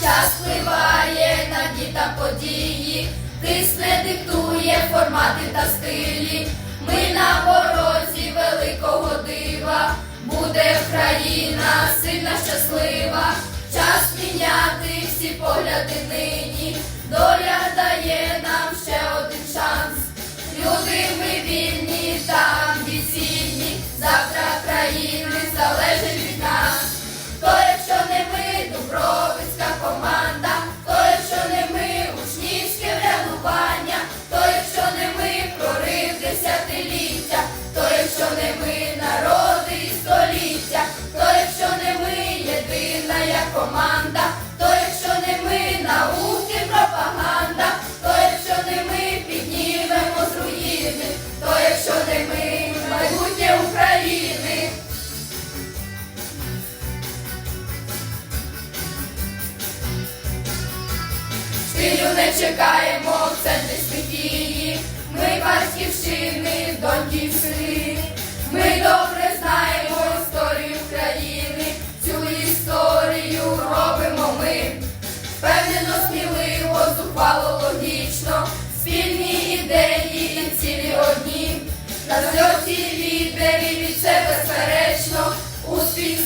час впливає на діта події, тисне, диктує формати та стилі. Ми на порозі великого дива, буде країна сильна, щаслива, час міняти всі погляди нині, доля дає нам. Стилю не чекаємо в центрі стихії, ми батьківщини, доньків сини, ми добре знаємо історію країни, цю історію робимо ми, впевнено, сміливо, зухвало логічно, спільні ідеї, цілі одні, на зльоті лідерів від це безперечно, успіх.